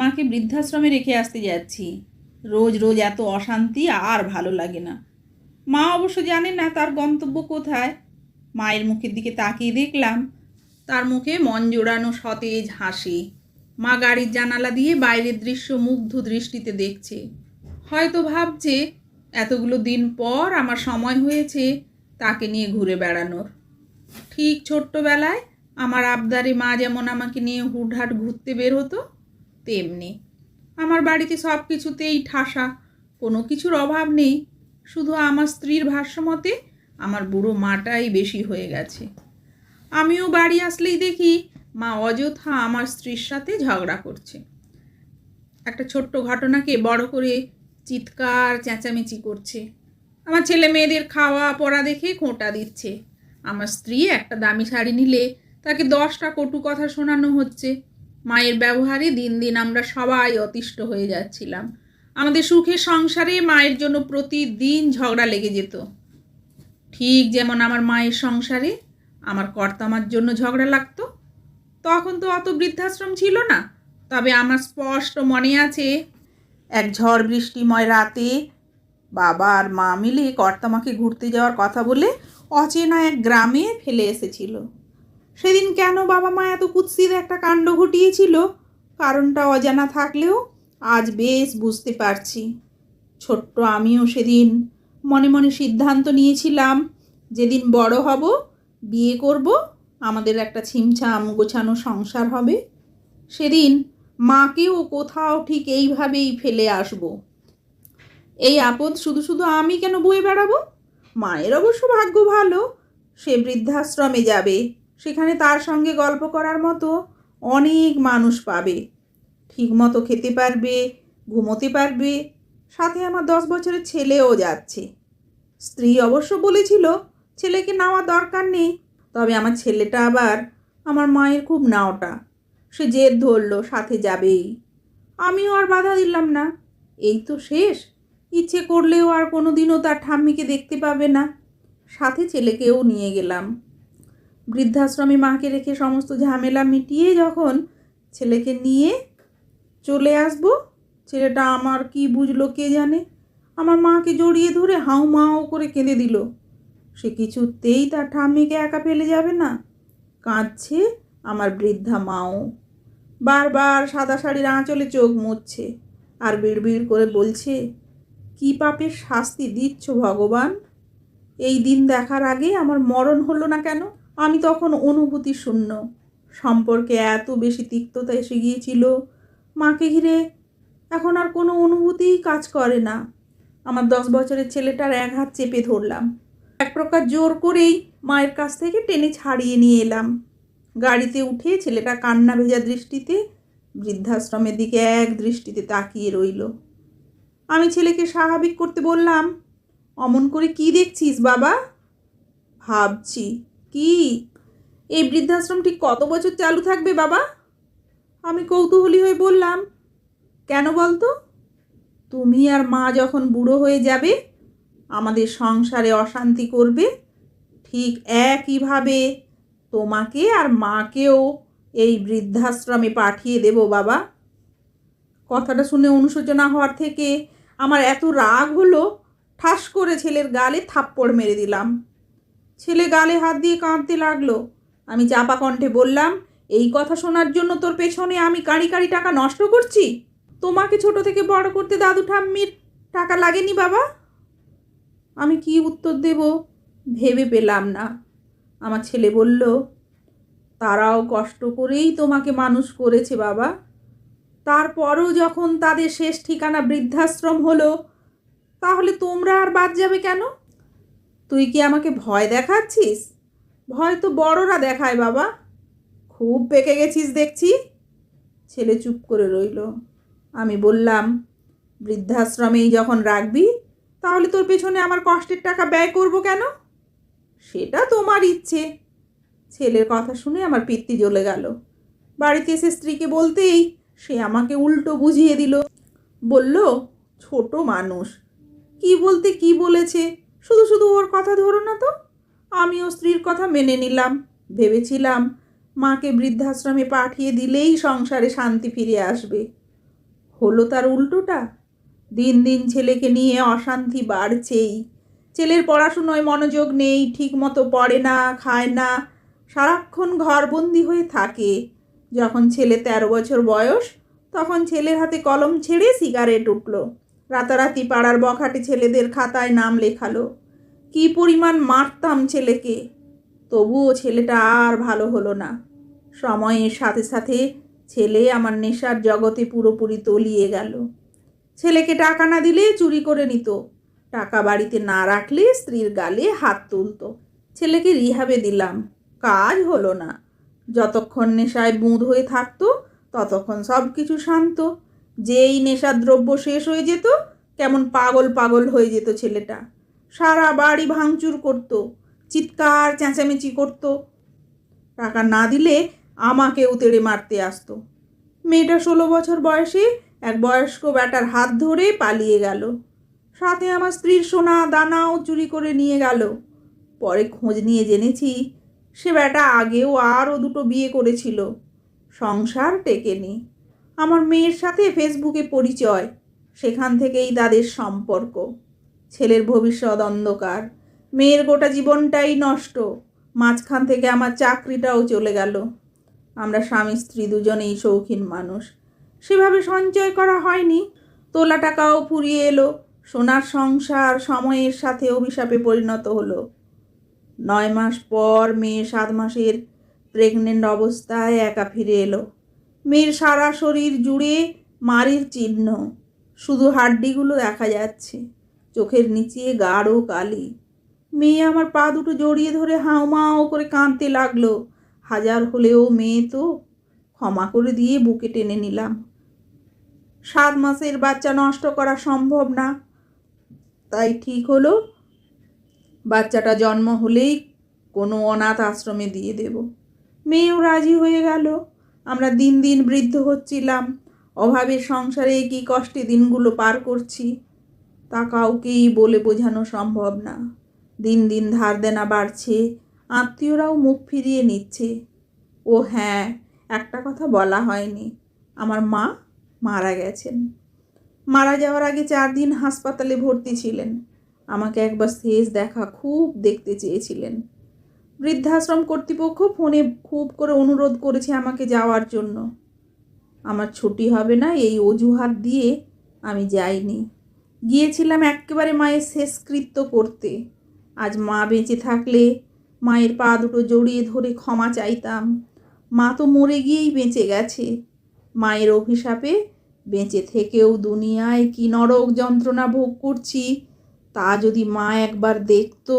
মাকে বৃদ্ধাশ্রমে রেখে আসতে যাচ্ছি। রোজ রোজ এত অশান্তি আর ভালো লাগে না। মা অবশ্য জানে না তার গন্তব্য কোথায়। মায়ের মুখের দিকে তাকিয়ে দেখলাম, তার মুখে মন জোড়ানো সতেজ হাসি। মা গাড়ির জানালা দিয়ে বাইরের দৃশ্য মুগ্ধ দৃষ্টিতে দেখছে। হয়তো ভাবছে, এতগুলো দিন পর আমার সময় হয়েছে তাকে নিয়ে ঘুরে বেড়ানোর। ঠিক ছোট্টবেলায় আমার আবদারে মা যেমন আমাকে নিয়ে হুটহাট ঘুরতে বের হতো তেমনি। আমার বাড়িতে সব কিছুতেই ঠাসা, কোনো কিছুর অভাব নেই। শুধু আমার স্ত্রীর ভাষ্যমতে আমার বুড়ো মাটাই বেশি হয়ে গেছে। আমিও বাড়ি আসলেই দেখি মা অযথা আমার স্ত্রীর সাথে ঝগড়া করছে। একটা ছোট্ট ঘটনাকে বড় করে চিৎকার, চেঁচামেচি করছে। আমার ছেলে মেয়েদের খাওয়া পড়া দেখে খোঁটা দিচ্ছে। আমার স্ত্রী একটা দামি শাড়ি নিলে তাকে দশটা কটু কথা শোনানো হচ্ছে। মায়ের ব্যবহারে দিন দিন আমরা সবাই অতিষ্ঠ হয়ে যাচ্ছিলাম। আমাদের সুখে সংসারে মায়ের জন্য প্রতিদিন ঝগড়া লেগে যেত। ঠিক যেমন আমার মায়ের সংসারে আমার কর্তামার জন্য ঝগড়া লাগতো, তখন তো অত বৃদ্ধাশ্রম ছিল না। তবে আমার স্পষ্ট মনে আছে, এক ঝড় বৃষ্টিময় রাতে বাবা আর মা মিলে কর্তামাকে ঘুরতে যাওয়ার কথা বলে অচেনা এক গ্রামে ফেলে এসেছিল। সেদিন কেন বাবা মা এত কুৎসিত একটা কাণ্ড ঘটিয়েছিল? কারণটা অজানা থাকলেও আজ বেশ বুঝতে পারছি। ছোট্ট আমিও সেদিন মনে মনে সিদ্ধান্ত নিয়েছিলাম, যেদিন বড় হব, বিয়ে করব, আমাদের একটা ছিমছাম গোছানো সংসার হবে। সেদিন মাকেও কোথাও ঠিক এইভাবেই ফেলে আসব। এই আপদ শুধু শুধু আমি কেন বয়ে বেড়াবো? মায়ের অবশ্য ভাগ্য ভালো, সে বৃদ্ধাশ্রমে যাবে। সেখানে তার সঙ্গে গল্প করার মতো অনেক মানুষ পাবে। ঠিকমতো খেতে পারবে, ঘুমোতে পারবে, সাথে আমার দশ বছরের ছেলেও যাচ্ছে। স্ত্রী অবশ্য বলেছিল, ছেলেকে নেওয়া দরকার নেই। তবে আমার ছেলেটা আবার আমার মায়ের খুব নাওটা। সে জেদ ধরলো, সাথে যাবেই। আমিও আর বাধা দিলাম না। এই তো শেষ। ইচ্ছে করলেও আর কোনো দিনও তার ঠাম্মিকে দেখতে পাবে না। সাথে ছেলেকেও নিয়ে গেলাম। বৃদ্ধাশ্রমে মাকে রেখে সমস্ত ঝামেলা মিটিয়ে যখন ছেলেকে নিয়ে চলে আসব, ছেলেটা আমার কি বুঝলো কে জানে? আমার মাকে জড়িয়ে ধরে হাউ মাও করে কেঁদে দিল। সে কিছুতেই তার ঠাম্মিকে একা ফেলে যাবে না। কাঁদছে আমার বৃদ্ধা মাও। বারবার সাদা শাড়ির আঁচলে চোখ মুছছে আর বিড়বিড় করে বলছে, কি পাপের শাস্তি দিচ্ছ ভগবান? এই দিন দেখার আগে আমার মরণ হলো না কেন? আমি তখন অনুভূতি শূন্য। সম্পর্কে এত বেশি তিক্ততা এসে গিয়েছিল, মাকে ঘিরে এখন আর কোনো অনুভূতিই কাজ করে না। আমার দশ বছরের ছেলেটার এক হাত চেপে ধরলাম। এক প্রকার জোর করেই মায়ের কাছ থেকে টেনে ছাড়িয়ে নিয়ে এলাম। গাড়িতে উঠে ছেলেটা কান্না ভেজা দৃষ্টিতে বৃদ্ধাশ্রমের দিকে এক দৃষ্টিতে তাকিয়ে রইল। আমি ছেলেকে স্বাভাবিক করতে বললাম, অমন করে কি দেখছিস বাবা? ভাবছি। কি? এই বৃদ্ধাশ্রম ঠিক কত বছর চালু থাকবে বাবা? আমি কৌতূহলী হয়ে বললাম, কেন বলতো? তুমি আর মা যখন বুড়ো হয়ে যাবে, আমাদের সংসারে অশান্তি করবে, ঠিক একইভাবে তোমাকে আর মাকেও এই বৃদ্ধাশ্রমে পাঠিয়ে দেব বাবা। কথাটা শুনে অনুশোচনা হওয়ার থেকে আমার এত রাগ হলো, ঠাস করে ছেলের গালে থাপ্পড় মেরে দিলাম। ছেলে গালে হাত দিয়ে কাঁদতে লাগল। আমি চাপা কণ্ঠে বললাম, এই কথা শোনার জন্য তোর পেছনে আমি কাঁড়ি কাঁড়ি টাকা নষ্ট করছি? তোমাকে ছোট থেকে বড় করতে দাদু ঠাম্মির টাকা লাগেনি বাবা? আমি কি উত্তর দেব ভেবে পেলাম না। আমার ছেলে বলল, তারাও কষ্ট করেই তোমাকে মানুষ করেছে বাবা। তারপরও যখন তাদের শেষ ঠিকানা বৃদ্ধাশ্রম হলো, তাহলে তোমরা আর বাদ যাবে কেন? তুই কি আমাকে ভয় দেখাচ্ছিস? ভয় তো বড়রা দেখায় বাবা। খুব পেকে গেছিস দেখছি। ছেলে চুপ করে রইল। আমি বললাম, বৃদ্ধাশ্রমেই যখন রাখবি, তাহলে তোর পেছনে আমার কষ্টের টাকা ব্যয় করব কেন? সেটা তোমার ইচ্ছে। ছেলের কথা শুনে আমার পিত্তি জ্বলে গেল। বাড়িতে এসে স্ত্রীকে বলতেই সে আমাকে উল্টো বুঝিয়ে দিল। বলল, ছোট মানুষ। কি বলতে কি বলেছে? শুধু শুধু ওর কথা ধরো না তো। আমিও স্ত্রীর কথা মেনে নিলাম, ভেবেছিলাম মাকে বৃদ্ধাশ্রমে পাঠিয়ে দিলেই সংসারে শান্তি ফিরে আসবে। হলো তার উল্টোটা। দিন দিন ছেলেকে নিয়ে অশান্তি বাড়ছেই। ছেলের পড়াশুনোয় মনোযোগ নেই ঠিক মতো পড়ে না, খায় না, সারাক্ষণ ঘরবন্দি হয়ে থাকে। যখন ছেলে তেরো বছর বয়স, তখন ছেলের হাতে কলম ছেড়ে সিগারেট উঠল। রাতারাতি পাড়ার বখাটে ছেলেদের খাতায় নাম লেখালো। কি পরিমাণ মারতাম ছেলেকে। তবুও ছেলেটা আর ভালো হলো না। সময়ের সাথে সাথে ছেলে আমার নেশার জগতে পুরোপুরি তলিয়ে গেল। ছেলেকে টাকা না দিলে চুরি করে নিত। টাকা বাড়িতে না রাখলে স্ত্রীর গালে হাত তুলতো। ছেলেকে রিহাবে দিলাম। কাজ হলো না। যতক্ষণ নেশায় বুঁদ হয়ে থাকতো, ততক্ষণ সব কিছু শান্ত। যেই নেশার দ্রব্য শেষ হয়ে যেত, কেমন পাগল পাগল হয়ে যেত ছেলেটা। সারা বাড়ি ভাঙচুর করত, চিৎকার চেঁচামেচি করত। টাকা না দিলে আমাকে উতেড়ে মারতে আসতো। মেয়েটা ষোলো বছর বয়সে এক বয়স্ক ব্যাটার হাত ধরে পালিয়ে গেল। সাথে আমার স্ত্রীর সোনা দানাও চুরি করে নিয়ে গেল। পরে খোঁজ নিয়ে জেনেছি, সে ব্যাটা আগেও আরও দুটো বিয়ে করেছিল। সংসার টেকেনি। আমার মেয়ের সাথে ফেসবুকে পরিচয়, সেখান থেকেই তাদের সম্পর্ক। ছেলের ভবিষ্যৎ অন্ধকার, মেয়ের গোটা জীবনটাই নষ্ট, মাঝখান থেকে আমার চাকরিটাও চলে গেল। আমরা স্বামী স্ত্রী দুজনেই শৌখিন মানুষ, সেভাবে সঞ্চয় করা হয়নি। তোলা টাকাও ফুরিয়ে এলো, সোনার সংসার সময়ের সাথে অভিশাপে পরিণত হলো। নয় মাস পর মেয়ে সাত মাসের প্রেগনেন্ট অবস্থায় একা ফিরে এলো। মেয়ের সারা শরীর জুড়ে মারির চিহ্ন। শুধু হাড্ডিগুলো দেখা যাচ্ছে, চোখের নিচে গাঢ় কালি। মেয়ে আমার পা দুটো জড়িয়ে ধরে হাউমাও করে কাঁদতে লাগল। হাজার হলেও মেয়ে তো ক্ষমা করে দিয়ে বুকে টেনে নিলাম। সাত মাসের বাচ্চা নষ্ট করা সম্ভব না। তাই ঠিক হলো, বাচ্চাটা জন্ম হলেই কোনো অনাথ আশ্রমে দিয়ে দেব। মেয়েও রাজি হয়ে গেল। আমরা দিন দিন বৃদ্ধ হচ্ছিলাম। অভাবের সংসারে কি কষ্টে দিনগুলো পার করছি, তা কাউকেই বলে বোঝানো সম্ভব না। দিন দিন ধার দেনা বাড়ছে, আত্মীয়রাও মুখ ফিরিয়ে নিচ্ছে। ও হ্যাঁ একটা কথা বলা হয়নি। আমার মা মারা গেছেন। মারা যাওয়ার আগে চার দিন হাসপাতালে ভর্তি ছিলেন। আমাকে একবার শেষ দেখা খুব দেখতে চেয়েছিলেন। বৃদ্ধাশ্রম কর্তৃপক্ষ ফোনে খুব করে অনুরোধ করেছে আমাকে যাওয়ার জন্য। আমার ছুটি হবে না, এই অজুহাত দিয়ে আমি যাইনি। গিয়েছিলাম একেবারে মায়ের শেষকৃত্য করতে। আজ মা বেঁচে থাকলে মায়ের পা দুটো জড়িয়ে ধরে ক্ষমা চাইতাম। মা তো মরে গিয়েই বেঁচে গেছে। মায়ের অভিশাপে বেঁচে থেকেও দুনিয়ায় কি নরক যন্ত্রণা ভোগ করছি তা যদি মা একবার দেখতো।